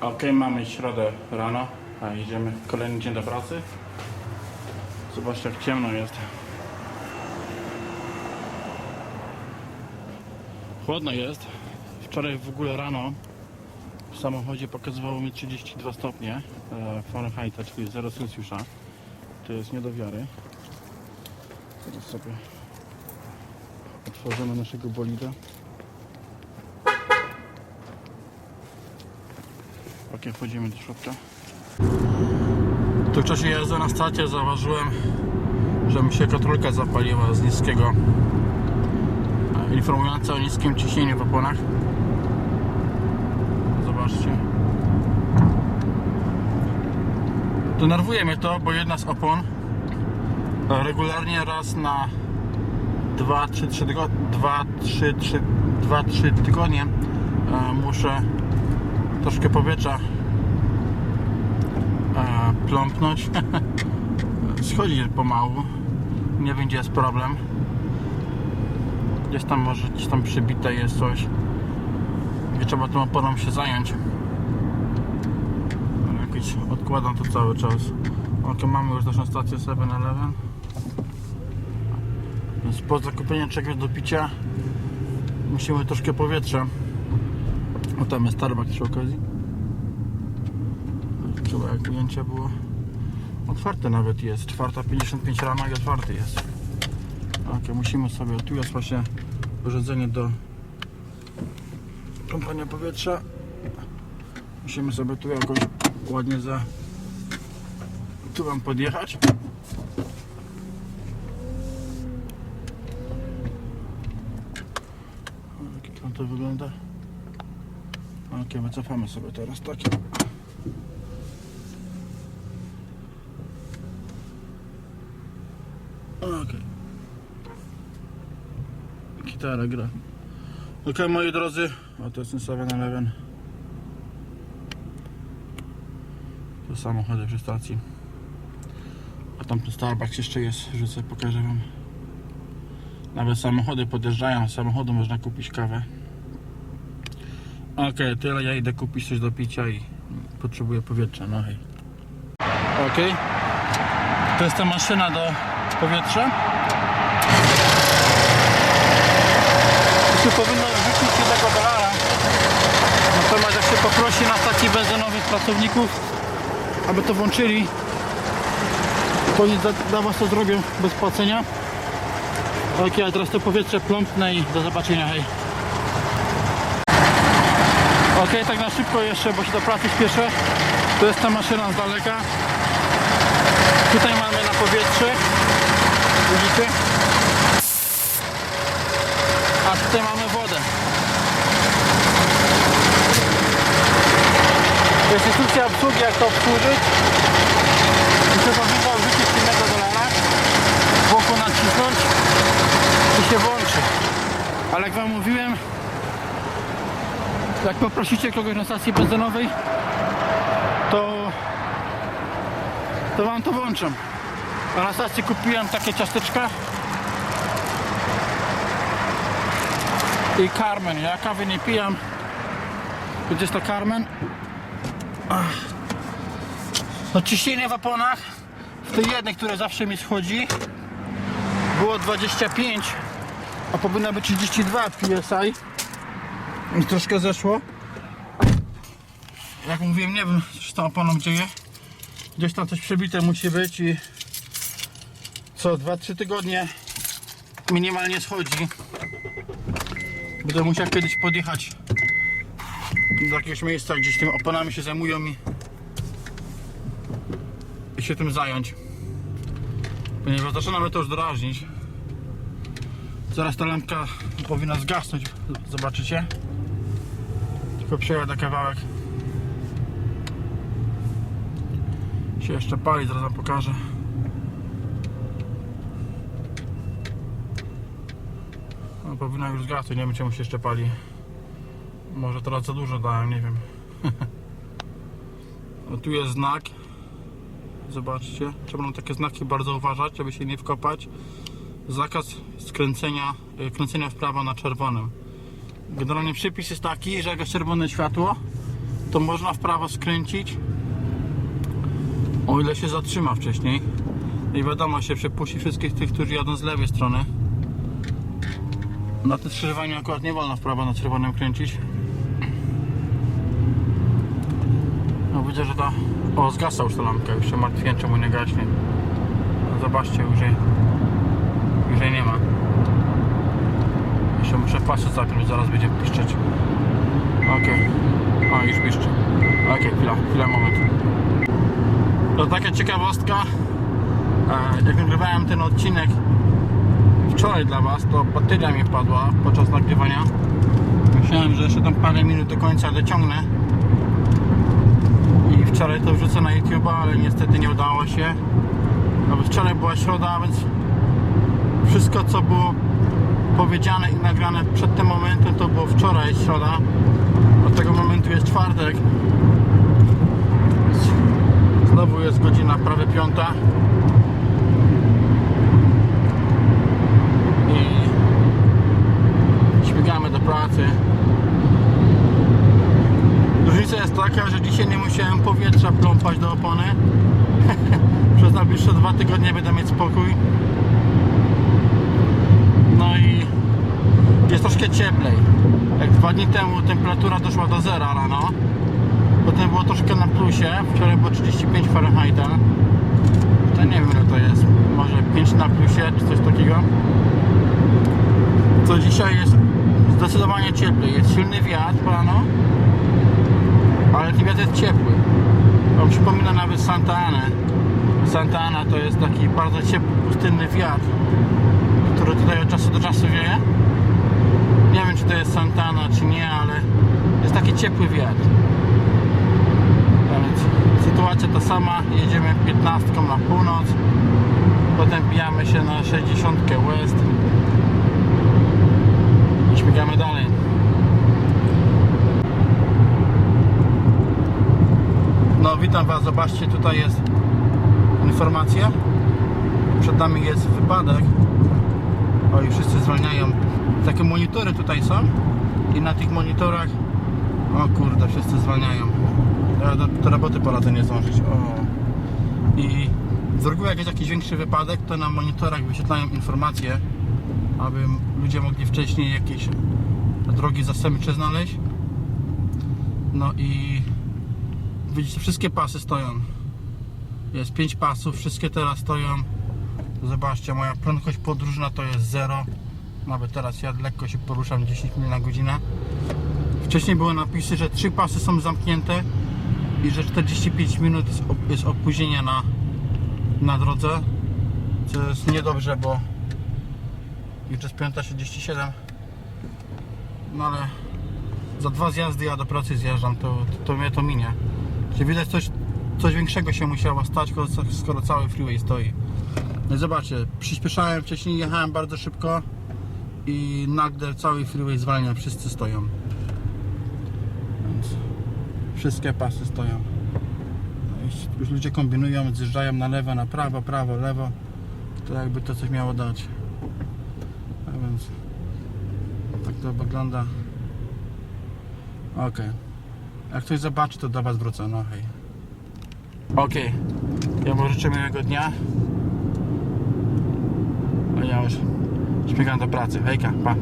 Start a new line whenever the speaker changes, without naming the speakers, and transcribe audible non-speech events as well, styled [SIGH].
Ok, mamy środę rano, a idziemy kolejny dzień do pracy. Zobaczcie jak ciemno jest. Chłodno jest. Wczoraj w ogóle rano w samochodzie pokazywało mi 32 stopnie e, Fahrenheita, czyli 0 Celsjusza. To jest nie do wiary. Teraz sobie otworzymy naszego bolida. Ok, wchodzimy do środka. Tu w czasie jazdy na stacie zauważyłem, że mi się kontrolka zapaliła z niskiego informująca o niskim ciśnieniu w oponach. Zobaczcie. Denerwuje mnie to, bo jedna z opon regularnie raz na 2-3 tygodnie, 2-3 tygodnie e, muszę troszkę powietrza e, pląpnąć. [LAUGHS] Schodzi pomału. Nie wiem gdzie jest problem. Gdzieś tam może gdzieś tam przybite jest coś. I trzeba tą oponą się zająć. Jakoś odkładam to cały czas. Ok, mamy już naszą stację 7-Eleven. Więc po zakupieniu czegoś do picia musimy troszkę powietrza. O tam jest Starbucks przy okazji. Chyba jak ujęcie było. Otwarte nawet jest. 4.55 rano i otwarty jest. Ok, musimy sobie. Tu jest właśnie urządzenie do pompania powietrza. Musimy sobie tu jakoś ładnie za tu wam podjechać. Jak to wygląda? Ok, wycofamy sobie teraz takie. Ok. Gitara gra. Ok, moi drodzy, o to jest ten 7-Eleven. To samochody przy stacji. A tam ten Starbucks jeszcze jest, rzucę, pokażę wam. Nawet samochody podjeżdżają, z samochodu można kupić kawę. Okej, tyle ja idę kupić coś do picia i potrzebuję powietrza, no hej. Okej. To jest ta maszyna do powietrza. Tu powinno rzucić jednego dolara. Natomiast jak się poprosi na stacji benzynowych pracowników, aby to włączyli, to oni dla, was to zrobią bez płacenia. Ok, a teraz to powietrze pląpnę i do zobaczenia, hej. Ok, tak na szybko jeszcze, bo się do pracy śpieszę. To jest ta maszyna z daleka. Tutaj mamy na powietrze. Widzicie? A tutaj mamy wodę. To jest instrukcja obsługi, jak to obsłużyć. I trzeba chyba wrzucić innego dolara. Wokół nacisnąć i się włączy. Ale jak wam mówiłem, jak poprosicie kogoś na stacji benzynowej, to to wam to włączą. A na stacji kupiłem takie ciasteczka i Carmen. Ja kawy nie pijam. Gdzie jest to Carmen? No ciśnienie w oponach w tej jednej, które zawsze mi schodzi było 25 a powinno być 32 PSI troszkę zeszło. Jak mówiłem nie wiem co tą oponą dzieje. Gdzieś tam coś przebite musi być i co 2-3 tygodnie minimalnie schodzi. Będę musiał kiedyś podjechać do jakiegoś miejsca gdzieś tymi oponami się zajmują i, i się tym zająć. Ponieważ zaczyna mnie to już drażnić. Zaraz ta lampka powinna zgasnąć. Zobaczycie tylko przejadę kawałek. Się jeszcze pali, zaraz wam pokażę. No, powinna już zgasnąć, nie wiem czemu się jeszcze pali. Może teraz za dużo dałem, nie wiem. [LAUGHS] No, tu jest znak. Zobaczcie, trzeba na takie znaki bardzo uważać, żeby się nie wkopać. Zakaz skręcenia, y, kręcenia w prawo na czerwonym generalnie przypis jest taki, że jak jest czerwone światło to można w prawo skręcić, o ile się zatrzyma wcześniej. I wiadomo, się przepuści wszystkich tych, którzy jadą z lewej strony. Na tym skrzyżowaniu akurat nie wolno w prawo na czerwonym kręcić. No widzę, że ta... O, zgasa już ta lampka, już się martwię, czemu nie gaśnie. No, zobaczcie, już jej, już jej nie ma. Jeszcze muszę pasy zakryć, zaraz będzie piszczeć. Okej. A, już piszczy. Okej, chwila, chwila, moment. To taka ciekawostka. E, Jak nagrywałem ten odcinek wczoraj dla Was, to bateria mi padła podczas nagrywania. Myślałem, że jeszcze tam parę minut do końca dociągnę. I wczoraj to wrzucę na YouTube, ale niestety nie udało się. No bo wczoraj była środa, więc wszystko co było powiedziane i nagrane przed tym momentem to było wczoraj, środa. Od tego momentu jest czwartek. Znowu jest godzina prawie piąta. I śmigamy do pracy. Różnica jest taka, że dzisiaj nie musiałem powietrza pląpać do opony. [LAUGHS] Przez najbliższe dwa tygodnie będę mieć spokój. No i jest troszkę cieplej. Jak dwa dni temu temperatura doszła do zera rano, potem było troszkę na plusie, wczoraj było 35 Fahrenheita. To nie wiem ile to jest, może 5 na plusie czy coś takiego. To dzisiaj jest zdecydowanie cieplej, jest silny wiatr rano, ale ten wiatr jest ciepły. On przypomina nawet Santa Ana. Santa Ana to jest taki bardzo ciepły, pustynny wiatr, tutaj od czasu do czasu wieje. Nie wiem czy to jest Santana czy nie, ale jest taki ciepły wiatr. A więc sytuacja ta sama, jedziemy 15 na północ, potem bijamy się na 60 west i śmigamy dalej. No witam Was, zobaczcie tutaj jest informacja. Przed nami jest wypadek. O i wszyscy zwalniają. Takie monitory tutaj są i na tych monitorach o kurde, wszyscy zwalniają. Do, do roboty po lata nie zdążyć. O. I z reguły jak jest jakiś większy wypadek, to na monitorach wyświetlają informacje, aby ludzie mogli wcześniej jakieś drogi zastępcze znaleźć. No i widzicie, wszystkie pasy stoją. Jest 5 pasów, wszystkie teraz stoją. Zobaczcie, moja prędkość podróżna to jest 0. Nawet teraz ja lekko się poruszam 10 mil na godzinę. Wcześniej były napisy, że 3 pasy są zamknięte i że 45 minut jest, op- jest opóźnienia na, na drodze. Co jest niedobrze, bo już jest 5.37. No ale za dwa zjazdy ja do pracy zjeżdżam, to, to, to mnie to minie. Czyli widać coś, coś większego się musiało stać, skoro cały freeway stoi. No zobaczcie, przyspieszałem wcześniej, jechałem bardzo szybko i nagle cały freeway zwalnia, wszyscy stoją. Więc wszystkie pasy stoją. No Już ludzie kombinują, zjeżdżają na lewo, na prawo, prawo, lewo. To jakby to coś miało dać. A więc tak to wygląda. Ok. Jak ktoś zobaczy, to do Was wrócę. No hej. Ok. Ja mu życzę miłego dnia. Ja już śmigam do pracy. Hejka, pa.